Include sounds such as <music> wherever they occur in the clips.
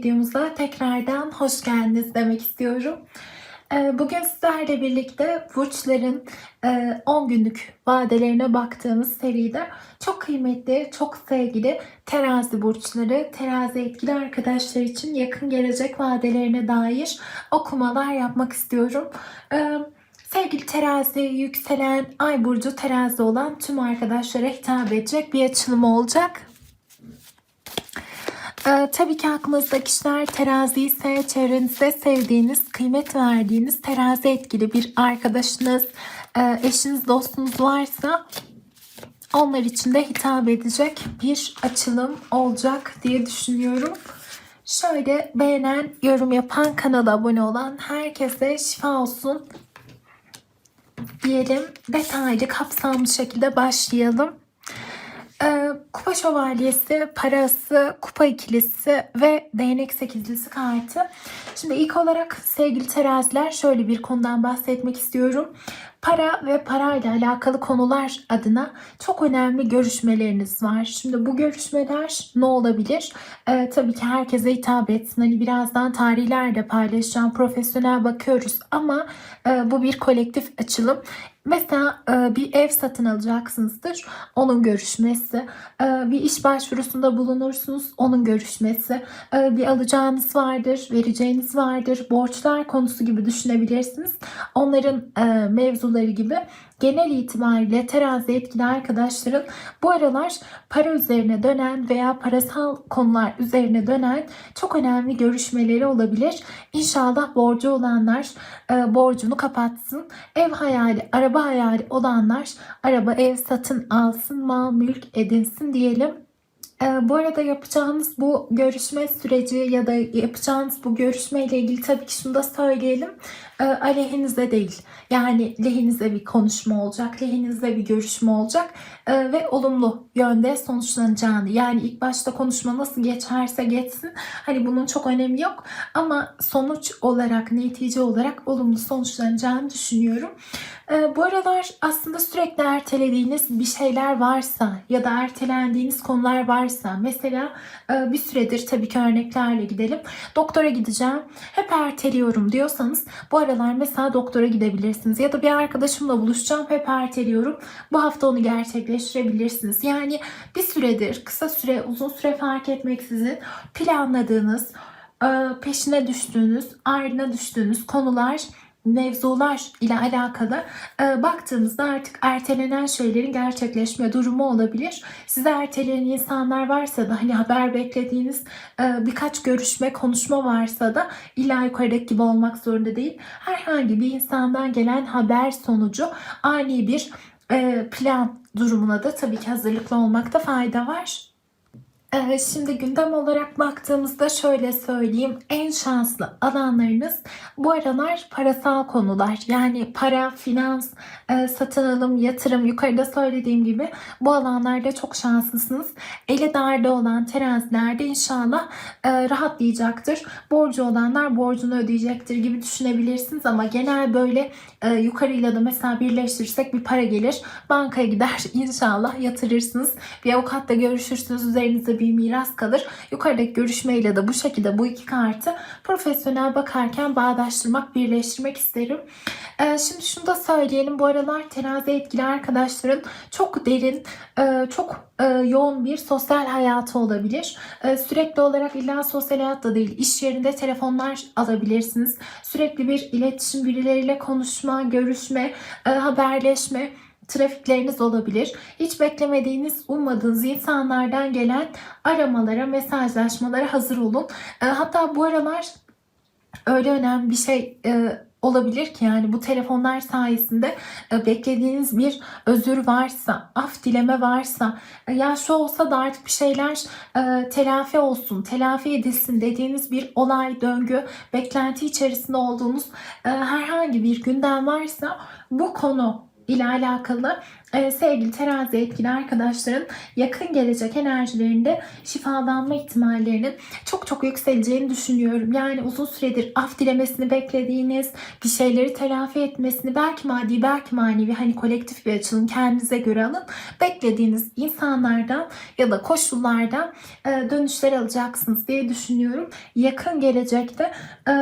Videomuza tekrardan hoş geldiniz demek istiyorum. Ee, Bugün sizlerle birlikte burçların e, 10 günlük vadelerine baktığımız seride çok kıymetli, çok sevgili terazi burçları, terazi etkili arkadaşlar için yakın gelecek vadelerine dair okumalar yapmak istiyorum. Ee, Sevgili terazi, yükselen, ay burcu terazi olan tüm arkadaşlara hitap edecek bir açılım olacak. Ee, tabii ki aklınızda kişiler terazi ise çevrenizde sevdiğiniz, kıymet verdiğiniz terazi etkili bir arkadaşınız, e, eşiniz, dostunuz varsa onlar için de hitap edecek bir açılım olacak diye düşünüyorum. Şöyle beğenen, yorum yapan, kanala abone olan herkese şifa olsun diyelim. Detaylı, kapsamlı şekilde başlayalım. Kupa şövalyesi, parası, kupa ikilisi ve değnek sekizlisi kartı. Şimdi ilk olarak sevgili teraziler şöyle bir konudan bahsetmek istiyorum. Para ve parayla alakalı konular adına çok önemli görüşmeleriniz var. Şimdi bu görüşmeler ne olabilir? Ee, tabii ki herkese hitap etsin. Hani birazdan tarihler de paylaşacağım. Profesyonel bakıyoruz ama e, bu bir kolektif açılım. Mesela e, bir ev satın alacaksınızdır. Onun görüşmesi. E, bir iş başvurusunda bulunursunuz. Onun görüşmesi. E, bir alacağınız vardır. Vereceğiniz vardır. Borçlar konusu gibi düşünebilirsiniz. Onların e, mevzuları gibi genel itibariyle terazi etkili arkadaşların bu aralar para üzerine dönen veya parasal konular üzerine dönen çok önemli görüşmeleri olabilir. İnşallah borcu olanlar e, borcunu kapatsın. Ev hayali, araba hayali olanlar araba, ev satın alsın, mal, mülk edinsin diyelim. Ee, bu arada yapacağınız bu görüşme süreci ya da yapacağınız bu görüşme ile ilgili tabii ki şunu da söyleyelim. Ee, aleyhinize değil. Yani lehinize bir konuşma olacak, lehinize bir görüşme olacak ee, ve olumlu yönde sonuçlanacağını. Yani ilk başta konuşma nasıl geçerse geçsin. Hani bunun çok önemi yok ama sonuç olarak, netice olarak olumlu sonuçlanacağını düşünüyorum. Bu aralar aslında sürekli ertelediğiniz bir şeyler varsa ya da ertelendiğiniz konular varsa mesela e, bir süredir tabii ki örneklerle gidelim. Doktora gideceğim. Hep erteliyorum diyorsanız bu aralar mesela doktora gidebilirsiniz. Ya da bir arkadaşımla buluşacağım. Hep erteliyorum. Bu hafta onu gerçekleştirebilirsiniz. Yani bir süredir, kısa süre, uzun süre fark etmeksizin planladığınız, e, peşine düştüğünüz, ardına düştüğünüz konular mevzular ile alakalı e, baktığımızda artık ertelenen şeylerin gerçekleşme durumu olabilir. Size erteleyen insanlar varsa da hani haber beklediğiniz e, birkaç görüşme, konuşma varsa da illa yukarıdaki gibi olmak zorunda değil. Herhangi bir insandan gelen haber sonucu ani bir e, plan durumuna da tabii ki hazırlıklı olmakta fayda var. Ee, Şimdi gündem olarak baktığımızda şöyle söyleyeyim. En şanslı alanlarınız bu aralar parasal konular. Yani para, finans, e, satın alım, yatırım yukarıda söylediğim gibi bu alanlarda çok şanslısınız. Eli darda olan terazilerde inşallah e, rahatlayacaktır. Borcu olanlar borcunu ödeyecektir gibi düşünebilirsiniz ama genel böyle e, yukarıyla da mesela birleştirirsek bir para gelir. Bankaya gider <laughs> inşallah yatırırsınız. Bir avukatla görüşürsünüz. Üzerinize bir miras kalır. Yukarıdaki görüşmeyle de bu şekilde bu iki kartı profesyonel bakarken bağdaştırmak, birleştirmek isterim. Ee, şimdi şunu da söyleyelim. Bu aralar terazi etkili arkadaşların çok derin, e, çok e, yoğun bir sosyal hayatı olabilir. E, Sürekli olarak illa sosyal hayatta değil, iş yerinde telefonlar alabilirsiniz. Sürekli bir iletişim, birileriyle konuşma, görüşme, haberleşme trafikleriniz olabilir. Hiç beklemediğiniz, ummadığınız insanlardan gelen aramalara, mesajlaşmalara hazır olun. E, Hatta bu aralar öyle önemli bir şey e, olabilir ki yani bu telefonlar sayesinde e, beklediğiniz bir özür varsa, af dileme varsa, ya şu olsa da artık bir şeyler telafi olsun, telafi edilsin dediğiniz bir olay, döngü, beklenti içerisinde olduğunuz herhangi bir gündem varsa bu konu ile alakalı e, sevgili terazi etkili arkadaşların yakın gelecek enerjilerinde şifalanma ihtimallerinin çok çok yükseleceğini düşünüyorum. Yani uzun süredir af dilemesini beklediğiniz, bir şeyleri telafi etmesini belki maddi belki manevi hani kolektif bir açılım kendinize göre alın. Beklediğiniz insanlardan ya da koşullardan e, dönüşler alacaksınız diye düşünüyorum. Yakın gelecekte e,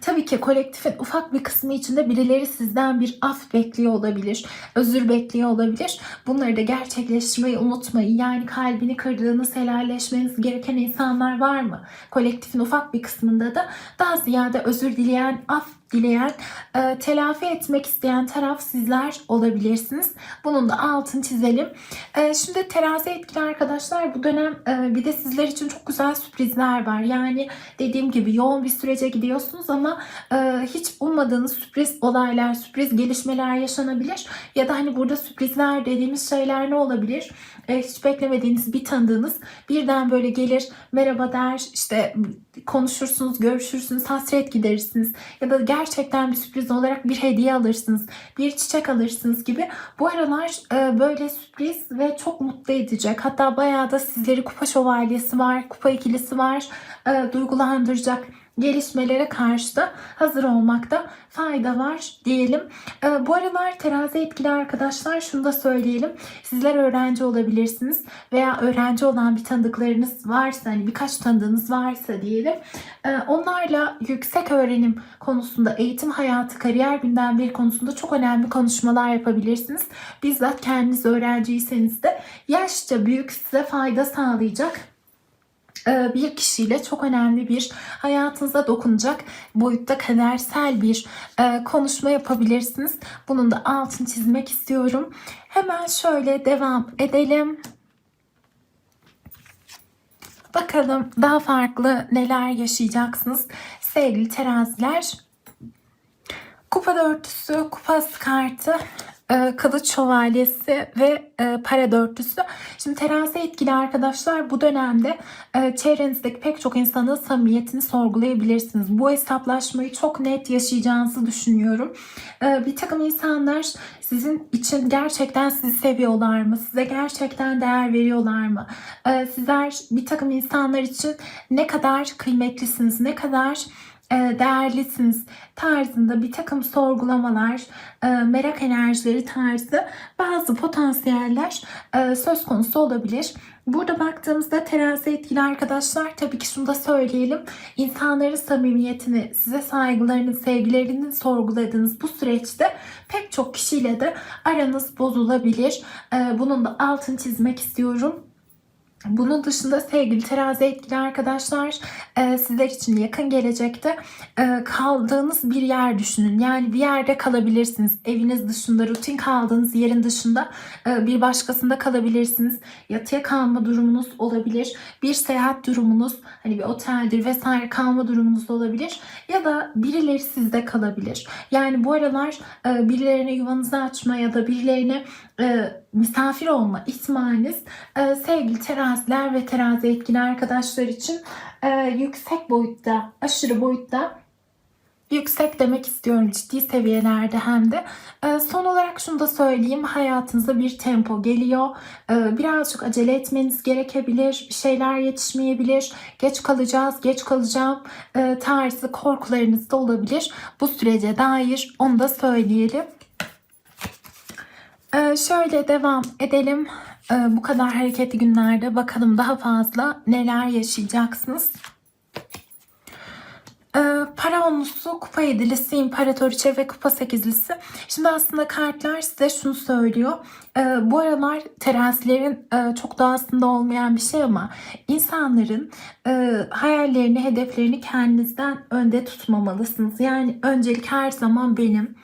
Tabii ki kolektifin ufak bir kısmı içinde birileri sizden bir af bekliyor olabilir, özür bekliyor olabilir. Bunları da gerçekleştirmeyi unutmayın. Yani kalbini kırdığınız, helalleşmeniz gereken insanlar var mı? Kolektifin ufak bir kısmında da daha ziyade özür dileyen, af dileyen, e, telafi etmek isteyen taraf sizler olabilirsiniz. Bunun da altını çizelim. E, şimdi terazi etkili arkadaşlar bu dönem e, bir de sizler için çok güzel sürprizler var. Yani dediğim gibi yoğun bir sürece gidiyorsunuz ama e, hiç ummadığınız sürpriz olaylar, sürpriz gelişmeler yaşanabilir. Ya da hani burada sürprizler dediğimiz şeyler ne olabilir? E, hiç beklemediğiniz bir tanıdığınız birden böyle gelir merhaba der işte konuşursunuz, görüşürsünüz, hasret giderirsiniz ya da gerçekten bir sürpriz olarak bir hediye alırsınız, bir çiçek alırsınız gibi. Bu aralar e, böyle sürpriz ve çok mutlu edecek. Hatta bayağı da sizleri kupa şövalyesi var, kupa ikilisi var, e, duygulandıracak gelişmelere karşı da hazır olmakta fayda var diyelim. Ee, bu aralar terazi etkili arkadaşlar şunu da söyleyelim. Sizler öğrenci olabilirsiniz veya öğrenci olan bir tanıdıklarınız varsa hani birkaç tanıdığınız varsa diyelim. Ee, onlarla yüksek öğrenim konusunda eğitim hayatı, kariyer gündemleri konusunda çok önemli konuşmalar yapabilirsiniz. Bizzat kendiniz öğrenciyseniz de yaşça büyük size fayda sağlayacak e, bir kişiyle çok önemli bir hayatınıza dokunacak boyutta kadersel bir e, konuşma yapabilirsiniz. Bunun da altını çizmek istiyorum. Hemen şöyle devam edelim. Bakalım daha farklı neler yaşayacaksınız sevgili teraziler. Kupa dörtlüsü, kupa kartı kılıç şövalyesi ve e, para dörtlüsü. Şimdi terazi etkili arkadaşlar bu dönemde e, çevrenizdeki pek çok insanın samimiyetini sorgulayabilirsiniz. Bu hesaplaşmayı çok net yaşayacağınızı düşünüyorum. Bir takım insanlar sizin için gerçekten sizi seviyorlar mı? Size gerçekten değer veriyorlar mı? Sizler bir takım insanlar için ne kadar kıymetlisiniz, ne kadar e, değerlisiniz tarzında bir takım sorgulamalar, e, merak enerjileri tarzı bazı potansiyeller e, söz konusu olabilir. Burada baktığımızda terazi etkili arkadaşlar tabii ki şunu da söyleyelim. İnsanların samimiyetini, size saygılarını, sevgilerini sorguladığınız bu süreçte pek çok kişiyle de aranız bozulabilir. Bunun da altını çizmek istiyorum. Bunun dışında sevgili terazi etkili arkadaşlar e, sizler için yakın gelecekte e, kaldığınız bir yer düşünün. Yani bir yerde kalabilirsiniz. Eviniz dışında, rutin kaldığınız yerin dışında e, bir başkasında kalabilirsiniz. Yatıya kalma durumunuz olabilir. Bir seyahat durumunuz, hani bir oteldir vesaire kalma durumunuz olabilir. Ya da birileri sizde kalabilir. Yani bu aralar birilerine yuvanızı açma ya da birilerine misafir olma ihtimaliniz e, sevgili teraziler ve terazi etkili arkadaşlar için e, yüksek boyutta, aşırı boyutta yüksek demek istiyorum ciddi seviyelerde hem de. E, son olarak şunu da söyleyeyim. Hayatınıza bir tempo geliyor. E, birazcık acele etmeniz gerekebilir. Şeyler yetişmeyebilir. Geç kalacağız, geç kalacağım e, tarzı korkularınız da olabilir. Bu sürece dair onu da söyleyelim. Ee, şöyle devam edelim. Ee, bu kadar hareketli günlerde bakalım daha fazla neler yaşayacaksınız. Ee, para onlusu, kupa yedilisi, imparatoriçe ve kupa sekizlisi. Şimdi aslında kartlar size şunu söylüyor. Ee, bu aralar terazilerin e, çok da aslında olmayan bir şey ama insanların e, hayallerini, hedeflerini kendinizden önde tutmamalısınız. Yani öncelik her zaman benim.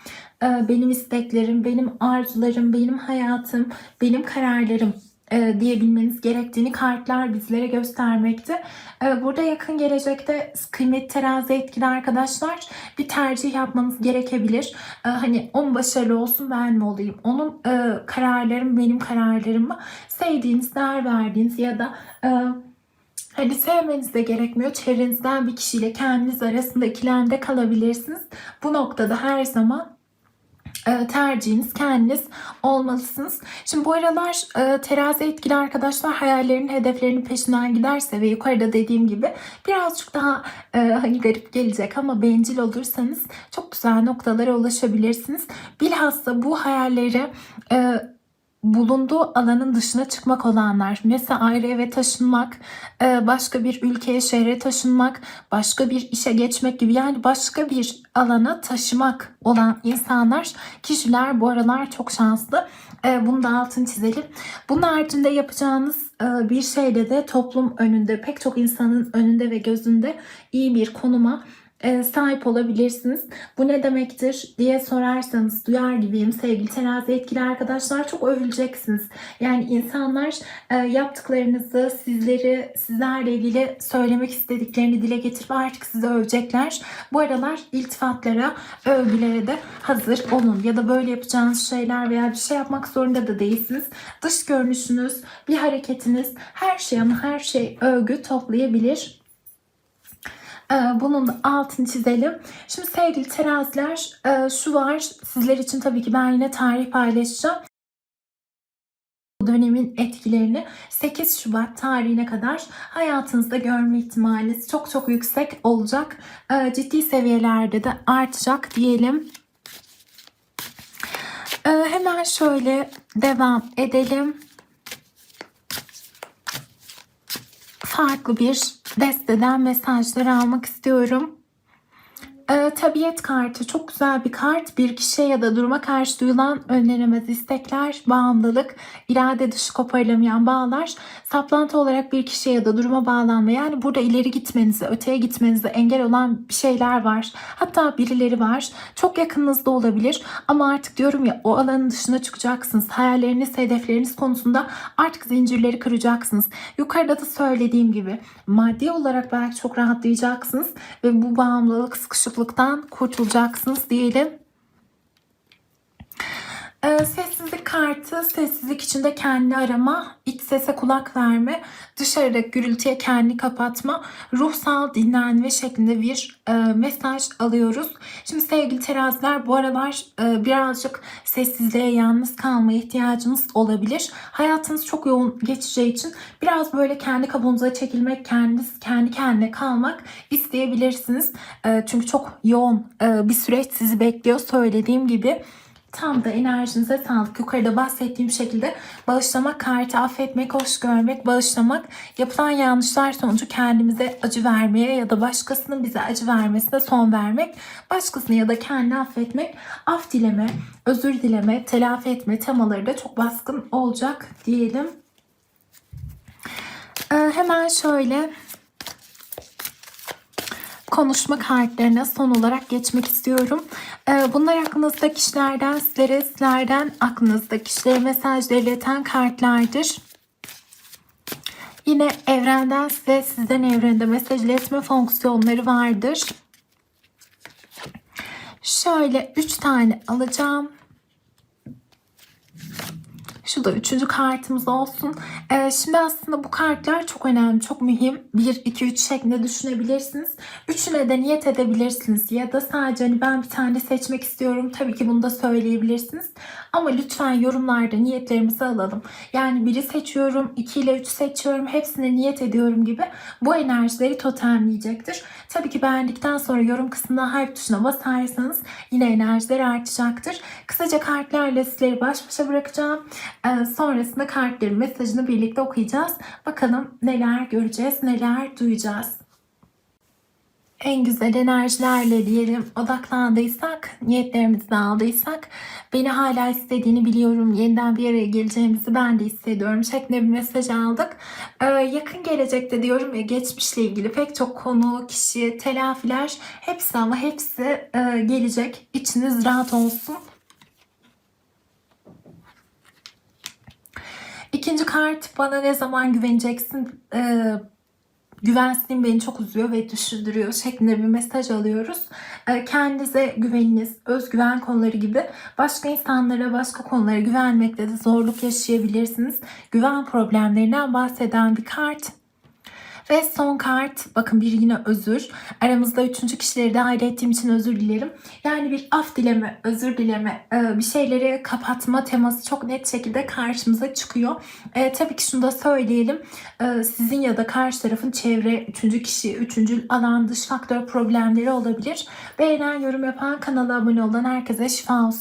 Ee, benim isteklerim, benim arzularım, benim hayatım, benim kararlarım e, diyebilmeniz gerektiğini kartlar bizlere göstermekte. E, burada yakın gelecekte kıymet terazi etkili arkadaşlar bir tercih yapmanız gerekebilir. E, hani onun başarılı olsun ben mi olayım? Onun kararlarım benim kararlarım mı? Sevdiğiniz, değer verdiğiniz ya da Hani sevmeniz de gerekmiyor. Çevrenizden bir kişiyle kendiniz arasında ikilemde kalabilirsiniz. Bu noktada her zaman e, tercihiniz kendiniz olmalısınız. Şimdi bu aralar e, terazi etkili arkadaşlar hayallerinin hedeflerinin peşinden giderse ve yukarıda dediğim gibi birazcık daha e, hani garip gelecek ama bencil olursanız çok güzel noktalara ulaşabilirsiniz. Bilhassa bu hayalleri bulunduğu alanın dışına çıkmak olanlar, mesela ayrı eve taşınmak, e, başka bir ülkeye, şehre taşınmak, başka bir işe geçmek gibi yani başka bir alana taşımak olan insanlar, kişiler bu aralar çok şanslı. E, Bunu da altını çizelim. Bunun haricinde yapacağınız e, bir şeyde de toplum önünde, pek çok insanın önünde ve gözünde iyi bir konuma e, sahip olabilirsiniz. Bu ne demektir diye sorarsanız duyar gibiyim sevgili terazi etkili arkadaşlar çok övüleceksiniz. Yani insanlar e, yaptıklarınızı sizleri sizlerle ilgili söylemek istediklerini dile getirip artık sizi övecekler. Bu aralar iltifatlara, övgülere de hazır olun. Ya da böyle yapacağınız şeyler veya bir şey yapmak zorunda da değilsiniz. Dış görünüşünüz, bir hareketiniz her şey ama her şey övgü toplayabilir. Ee, Bunun altını çizelim. Şimdi sevgili teraziler e, şu var. Sizler için tabii ki ben yine tarih paylaşacağım. Dönemin etkilerini 8 Şubat tarihine kadar hayatınızda görme ihtimaliniz çok çok yüksek olacak. Ee, Ciddi seviyelerde de artacak diyelim. Ee, Hemen şöyle devam edelim. Farklı bir desteden mesajlar almak istiyorum. Ee, tabiat kartı çok güzel bir kart. Bir kişiye ya da duruma karşı duyulan önlenemez istekler, bağımlılık, irade dışı koparılamayan bağlar, saplantı olarak bir kişiye ya da duruma bağlanma. Yani burada ileri gitmenizi, öteye gitmenizi engel olan bir şeyler var. Hatta birileri var. Çok yakınınızda olabilir. Ama artık diyorum ya o alanın dışına çıkacaksınız. Hayalleriniz, hedefleriniz konusunda artık zincirleri kıracaksınız. Yukarıda da söylediğim gibi maddi olarak belki çok rahatlayacaksınız ve bu bağımlılık, sıkışıklıktan kurtulacaksınız diyelim. Ee, sessizlik kartı, sessizlik içinde kendini arama, iç sese kulak verme, dışarıdaki gürültüye kendini kapatma, ruhsal dinlenme şeklinde bir e, mesaj alıyoruz. Şimdi sevgili teraziler bu aralar e, birazcık sessizliğe yalnız kalmaya ihtiyacınız olabilir. Hayatınız çok yoğun geçeceği için biraz böyle kendi kabuğunuza çekilmek, kendiniz kendi kendine kalmak isteyebilirsiniz. E, çünkü çok yoğun e, bir süreç sizi bekliyor söylediğim gibi. Tam da enerjinize sağlık. Yukarıda bahsettiğim şekilde bağışlamak, kartı affetmek, hoş görmek, bağışlamak, yapılan yanlışlar sonucu kendimize acı vermeye ya da başkasının bize acı vermesine son vermek, başkasını ya da kendini affetmek, af dileme, özür dileme, telafi etme temaları da çok baskın olacak diyelim. Ee, hemen şöyle konuşma kartlarına son olarak geçmek istiyorum. Ee, Bunlar aklınızda kişilerden, sizlere, sizlerden aklınızda kişilere mesajları ileten kartlardır. Yine evrenden size, sizden evrende mesaj iletme fonksiyonları vardır. Şöyle 3 tane alacağım. Şu da üçüncü kartımız olsun. Ee, şimdi aslında bu kartlar çok önemli, çok mühim. 1, 2, 3 şeklinde düşünebilirsiniz. Üçüne de niyet edebilirsiniz. Ya da sadece hani ben bir tane seçmek istiyorum. Tabii ki bunu da söyleyebilirsiniz. Ama lütfen yorumlarda niyetlerimizi alalım. Yani biri seçiyorum, 2 ile 3 seçiyorum, hepsine niyet ediyorum gibi bu enerjileri totemleyecektir. Tabii ki beğendikten sonra yorum kısmına hype tuşuna basarsanız yine enerjiler artacaktır. Kısaca kartlarla sizleri baş başa bırakacağım. Ee, sonrasında kartların mesajını birlikte okuyacağız. Bakalım neler göreceğiz, neler duyacağız. En güzel enerjilerle diyelim odaklandıysak, niyetlerimizi aldıysak, beni hala istediğini biliyorum, yeniden bir araya geleceğimizi ben de hissediyorum şeklinde bir mesaj aldık. Ee, yakın gelecekte diyorum ya geçmişle ilgili pek çok konu, kişi, telafiler hepsi ama hepsi e, gelecek. İçiniz rahat olsun. İkinci kart bana ne zaman güveneceksin? Ee, güvensizliğin beni çok üzüyor ve düşündürüyor şeklinde bir mesaj alıyoruz. Ee, kendinize güveniniz, özgüven konuları gibi başka insanlara, başka konulara güvenmekte de zorluk yaşayabilirsiniz. Güven problemlerinden bahseden bir kart. Ve son kart bakın bir yine özür. Aramızda üçüncü kişileri dahil ettiğim için özür dilerim. Yani bir af dileme, özür dileme, e, bir şeyleri kapatma teması çok net şekilde karşımıza çıkıyor. E, tabii ki şunu da söyleyelim. E, sizin ya da karşı tarafın çevre, üçüncü kişi, üçüncü alan dış faktör problemleri olabilir. Beğenen, yorum yapan, kanala abone olan herkese şifa olsun.